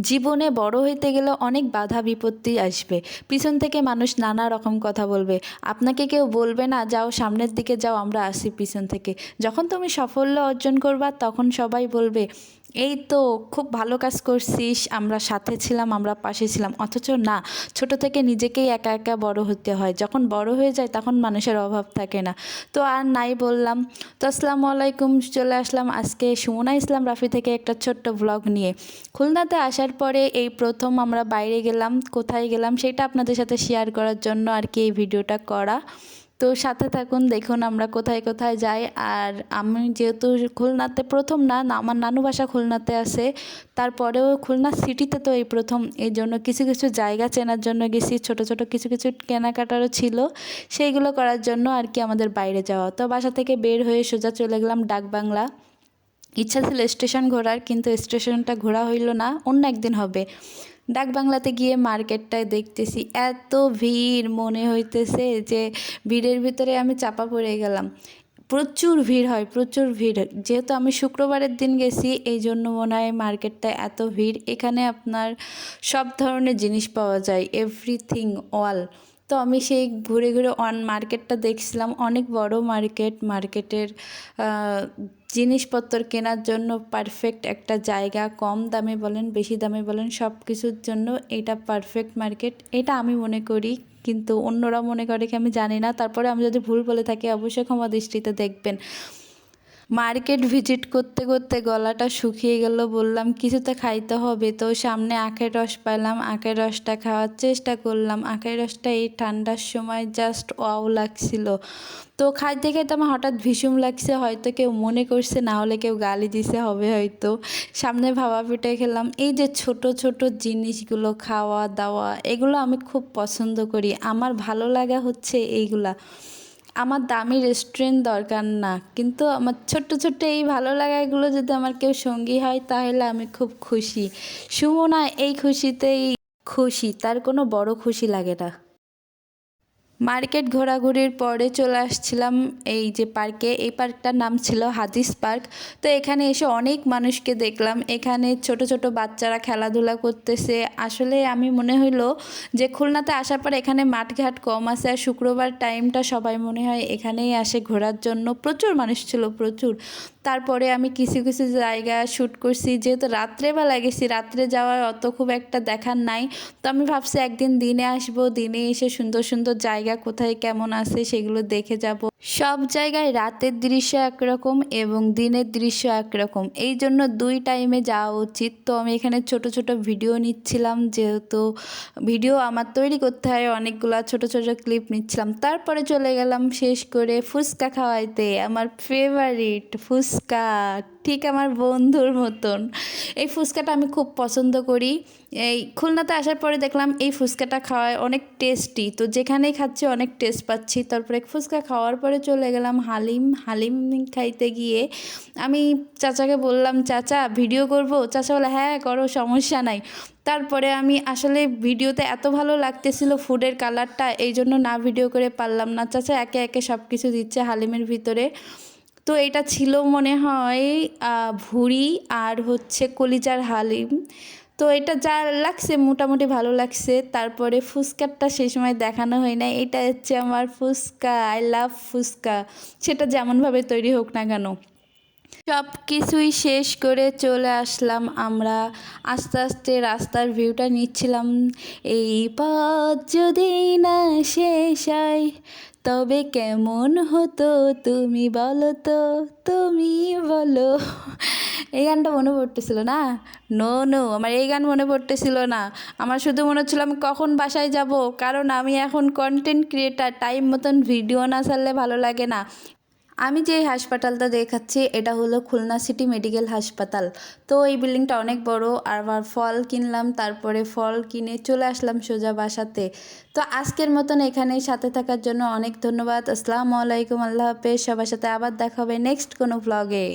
জীবনে বড় হইতে গেলে অনেক বাধা বিপত্তি আসবে। পিছন থেকে মানুষ নানা রকম কথা বলবে। আপনাকে কেউ বলবে না, যাও সামনের দিকে যাও, আমরা আসি পিছন থেকে। যখন তুমি সাফল্য অর্জন করবা, তখন সবাই বলবে এই তো, খুব ভালো কাজ করছিস। আমরা সাথে ছিলাম, আমরা পাশে ছিলাম। অথচ না, ছোট থেকে নিজেকেই একা একা বড় হতে হয়। যখন বড় হয়ে যায়, তখন মানুষের অভাব থাকে না। তো আর নাই বললাম। তো আসসালামু আলাইকুম, চলে আসলাম আজকে সুমনা ইসলাম রাফি থেকে একটা ছোট্ট ব্লগ নিয়ে। খুলনাতে আসার পরে এই প্রথম আমরা বাইরে গেলাম, কোথায় গেলাম, সেটা আপনাদের সাথে শেয়ার করার জন্য আর কি এই ভিডিওটা করা। তো সাথে থাকুন, দেখুন আমরা কোথায় কোথায় যাই। আর আমি যেহেতু খুলনাতে প্রথম না আমার নানু বাসা খুলনাতে আছে। তারপরেও খুলনা সিটিতে তো এই প্রথম। এই জন্য কিছু কিছু জায়গা চেনার জন্য গেছি, ছোট ছোট কিছু কিছু কেনাকাটারও ছিল। সেইগুলো করার জন্য আর কি আমাদের বাইরে যাওয়া। তো বাসা থেকে বের হয়ে সোজা চলে গেলাম ডাকবাংলা। ইচ্ছা ছিল স্টেশন ঘোরার, কিন্তু স্টেশনটা ঘোরা হইল না, অন্য একদিন হবে। ডাক বাংলাতে গিয়ে মার্কেটটায় দেখতেছি, এত ভিড় মনে হইতেছে যে ভিড়ের ভিতরে আমি চাপা পড়ে গেলাম। প্রচুর ভিড় হয়, প্রচুর ভিড়। যেহেতু আমি শুক্রবারের দিন গেছি, এই জন্য মনে হয় মার্কেটটায় এত ভিড়। এখানে আপনার সব ধরনের জিনিস পাওয়া যায় এভরিথিং অল তো আমি সেই ঘুরে ঘুরে অন মার্কেটটা দেখছিলাম, অনেক বড় মার্কেট। মার্কেটের জিনিসপত্র কেনার জন্য পারফেক্ট একটা জায়গা, কম দামে বলেন, বেশি দামে বলেন সব কিছুর জন্য এটা পারফেক্ট মার্কেট এটা আমি মনে করি, কিন্তু অন্যরা মনে করে কি আমি জানি না। তারপরে আমি যদি ভুল বলে থাকি, অবশ্যই ক্ষমা দৃষ্টিতে দেখবেন। মার্কেট ভিজিট করতে করতে গলাটা শুকিয়ে গেল, বললাম কিছুতে খাইতে হবে। তো সামনে আখের রস পাইলাম, আখের রসটা খাওয়ার চেষ্টা করলাম। আখের রসটা এই ঠান্ডার সময় জাস্ট ওয়াও লাগছিল। তো খাইতে খাইতে আমার হঠাৎ ভীষণ লাগছে, হয়তো কেউ মনে করছে, না হলে কেউ গালি দিছে, হবে হয়তো। সামনে ভাবা পিঠে খেলাম। এই যে ছোট ছোট জিনিসগুলো খাওয়া দাওয়া, এগুলো আমি খুব পছন্দ করি। আমার ভালো লাগা হচ্ছে এইগুলা। আমার দামি রেস্টুরেন্ট দরকার না। কিন্তু আমার ছোট্ট ছোট্ট এই ভালো লাগাগুলো যদি আমার কেউ সঙ্গী হয়, তাহলে আমি খুব খুশি। সুমনা, এই খুশিতেই খুশি। তার কোনো বড় খুশি লাগে না। মার্কেট ঘোরাঘুরির পরে চলে আসছিলাম এই যে পার্কে। এই পার্কটার নাম ছিল হাদিস পার্ক। তো এখানে এসে অনেক মানুষকে দেখলাম। এখানে ছোট ছোট বাচ্চারা খেলাধুলা করতেছে। আসলে আমি মনে হইল যে খুলনাতে আসার পর এখানে মাঠঘাট কম আছে আর শুক্রবার টাইমটা সবাই মনে হয় এখানেই আসে ঘোরার জন্য। প্রচুর মানুষ ছিল, প্রচুর। তারপরে আমি কিছু কিছু জায়গা শ্যুট করছি। যেহেতু রাত্রেবেলা গেছি, রাত্রে যাওয়ার অত খুব একটা দেখার নাই। তো আমি ভাবছি একদিন দিনে আসব। দিনে এসে সুন্দর সুন্দর জায়গা কোথায় কেমন আছে সেগুলো দেখে যাব। সব জায়গায় রাতের দৃশ্য একরকম এবং দিনের দৃশ্য একরকম। এই জন্য দুই টাইমে যাওয়া উচিত। তো আমি এখানে ছোট ছোট ভিডিও নিচ্ছিলাম, যেহেতু ভিডিও আমার তৈরি করতে হয়, অনেকগুলো ছোট ছোট ক্লিপ নিচ্ছিলাম। তারপরে চলে গেলাম শেষ করে ফুচকা খাওয়াইতে, আমার ফেভারিট ফুচকা, ঠিক আমার বন্ধুর মতন। এই ফুচকাটা আমি খুব পছন্দ করি। এই খুলনাতে আসার পরে দেখলাম এই ফুচকাটা খাওয়ায় অনেক টেস্টি তো যেখানেই খাচ্ছি অনেক টেস্ট পাচ্ছি। তারপরে ফুচকা খাওয়ার পরে চলে গেলাম হালিম। হালিম খাইতে গিয়ে আমি চাচাকে বললাম, চাচা ভিডিও করব? চাচা বলে হ্যাঁ করো, সমস্যা নাই। তারপরে আমি আসলে ভিডিওতে এত ভালো লাগতেছিল ফুডের কালারটা এই জন্য না ভিডিও করে পারলাম না। চাচা একে একে সব কিছু দিচ্ছে হালিমের ভিতরে। তো এটা ছিল মনে হয় ভুড়ি আর হচ্ছে কলিজার হালিম। তো এটা যা লাগছে, মোটামুটি ভালো লাগছে। তারপরে ফুচকারটা সেই সময় দেখানো হয় না এটা হচ্ছে আমার ফুচকা আই লাভ ফুচকা। সেটা যেমনভাবে তৈরি হোক না কেন। সব কিছুই শেষ করে চলে আসলাম আমরা। আস্তে আস্তে রাস্তার ভিউটা নিচ্ছিলাম। এই পথ যদি না শেষ হয় তবে কেমন হতো তুমি বলো তো, তুমি বলো। এই গানটা মনে পড়তেছিল না? নো নো আমার এই গান মনে পড়তেছিল না। আমার শুধু মনে হচ্ছিল আমি কখন বাসায় যাব? কারণ আমি এখন কন্টেন্ট ক্রিয়েটার টাইম মতন ভিডিও না ছাড়লে ভালো লাগে না। আমি যে হাসপাতালটা দেখাচ্ছি, এটা হলো খুলনা সিটি মেডিকেল হাসপাতাল। তো এই বিল্ডিংটা অনেক বড় আবার ফল কিনলাম, তারপরে ফল কিনে চলে আসলাম সোজা বাসাতে। তো আজকের মতন এখানে সাথে থাকার জন্য অনেক ধন্যবাদ। আসসালামু আলাইকুম, আল্লাহ হাফেজ। সবার সাথে আবার দেখা হবে নেক্সট কোনো ব্লগে